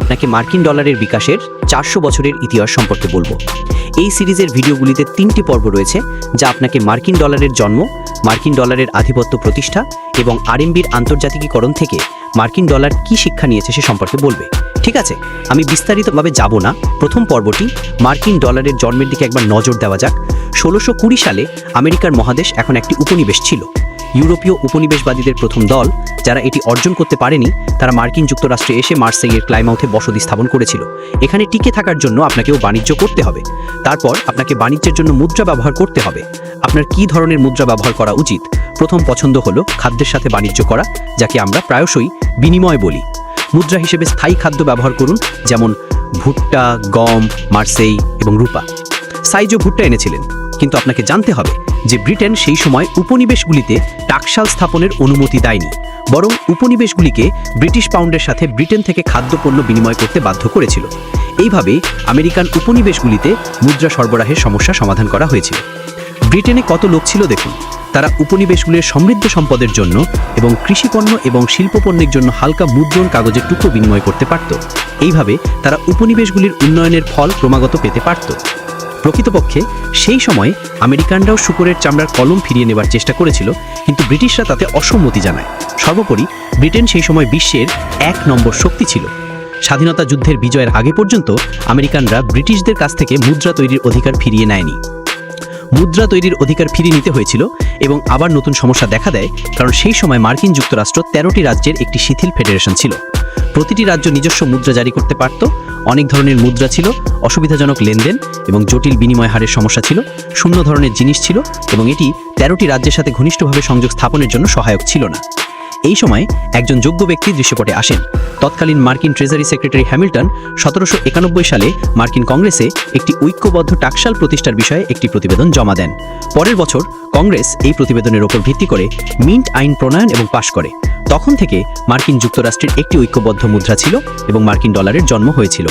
আপনাকে মার্কিন ডলারের বিকাশের চারশো বছরের ইতিহাস সম্পর্কে বলব। এই সিরিজের ভিডিওগুলিতে তিনটি পর্ব রয়েছে, যা আপনাকে মার্কিন ডলারের জন্ম, মার্কিন ডলারের আধিপত্য প্রতিষ্ঠা এবং আরএমবির আন্তর্জাতিকীকরণ থেকে মার্কিন ডলার কি শিক্ষা নিয়েছে সে সম্পর্কে বলবে। ঠিক আছে, আমি বিস্তারিতভাবে যাব না। প্রথম পর্বটি মার্কিন ডলারের জন্মের দিকে একবার নজর দেওয়া যাক। ষোলোশো সালে আমেরিকার মহাদেশ এখন একটি উপনিবেশ ছিল। ইউরোপীয় উপনিবেশবাদীদের প্রথম দল, যারা এটি অর্জন করতে পারেনি, তারা মার্কিন যুক্তরাষ্ট্রে এসে মার্সেইয়ের ক্লাইমাউথে বসতি স্থাপন করেছিল। এখানে টিকে থাকার জন্য আপনাকেও বাণিজ্য করতে হবে। তারপর আপনাকে বাণিজ্যের জন্য মুদ্রা ব্যবহার করতে হবে। আপনার কি ধরনের মুদ্রা ব্যবহার করা উচিত? প্রথম পছন্দ হলো খাদ্যের সাথে বাণিজ্য করা, যাকে আমরা প্রায়শই বিনিময় বলি। মুদ্রা হিসেবে স্থায়ী খাদ্য ব্যবহার করুন, যেমন ভুট্টা, গম, মার্সেই এবং রূপা। সাইজও ভুট্টা এনেছিলেন। কিন্তু আপনাকে জানতে হবে যে ব্রিটেন সেই সময় উপনিবেশগুলিতে টাকশাল স্থাপনের অনুমতি দেয়নি, বরং উপনিবেশগুলিকে ব্রিটিশ পাউন্ডের সাথে ব্রিটেন থেকে খাদ্যপণ্য বিনিময় করতে বাধ্য করেছিল। এইভাবে আমেরিকান উপনিবেশগুলিতে মুদ্রা সরবরাহের সমস্যা সমাধান করা হয়েছিল। ব্রিটেনে কত লোক ছিল দেখুন, তারা উপনিবেশগুলির সমৃদ্ধ সম্পদের জন্য এবং কৃষিপণ্য এবং শিল্পপণ্যের জন্য হালকা মুদ্রণ কাগজের টুকরো বিনিময় করতে পারত। এইভাবে তারা উপনিবেশগুলির উন্নয়নের ফল ক্রমাগত পেতে পারত। প্রকৃতপক্ষে সেই সময় আমেরিকানরাও শুকরের চামড়ার কলম ফিরিয়ে নেবার চেষ্টা করেছিল, কিন্তু ব্রিটিশরা তাতে অসম্মতি জানায়। সর্বোপরি, ব্রিটেন সেই সময় বিশ্বের এক নম্বর শক্তি ছিল। স্বাধীনতা যুদ্ধের বিজয়ের আগে পর্যন্ত আমেরিকানরা ব্রিটিশদের কাছ থেকে মুদ্রা তৈরির অধিকার ফিরিয়ে নেয়নি। মুদ্রা তৈরির অধিকার ফিরিয়ে নিতে হয়েছিল এবং আবার নতুন সমস্যা দেখা দেয়, কারণ সেই সময় মার্কিন যুক্তরাষ্ট্র তেরোটি রাজ্যের একটি শিথিল ফেডারেশন ছিল। প্রতিটি রাজ্য নিজস্ব মুদ্রা জারি করতে পারত। অনেক ধরনের মুদ্রা ছিল, অসুবিধাজনক লেনদেন এবং জটিল বিনিময় হারের সমস্যা ছিল, শূন্য ধরনের জিনিস ছিল এবং এটি তেরোটি রাজ্যের সাথে ঘনিষ্ঠভাবে সংযোগ স্থাপনের জন্য সহায়ক ছিল না। এই সময় একজন যোগ্য ব্যক্তি দৃশ্যপটে আসেন। তৎকালীন মার্কিন ট্রেজারি সেক্রেটারি হ্যামিল্টন সতেরোশো একানব্বই সালে মার্কিন কংগ্রেসে একটি ঐক্যবদ্ধ টাকশাল প্রতিষ্ঠার বিষয়ে একটি প্রতিবেদন জমা দেন। পরের বছর কংগ্রেস এই প্রতিবেদনের ওপর ভিত্তি করে মিন্ট আইন প্রণয়ন এবং পাশ করে। তখন থেকে মার্কিন যুক্তরাষ্ট্রের একটি ঐক্যবদ্ধ মুদ্রা ছিল এবং মার্কিন ডলারের জন্ম হয়েছিল।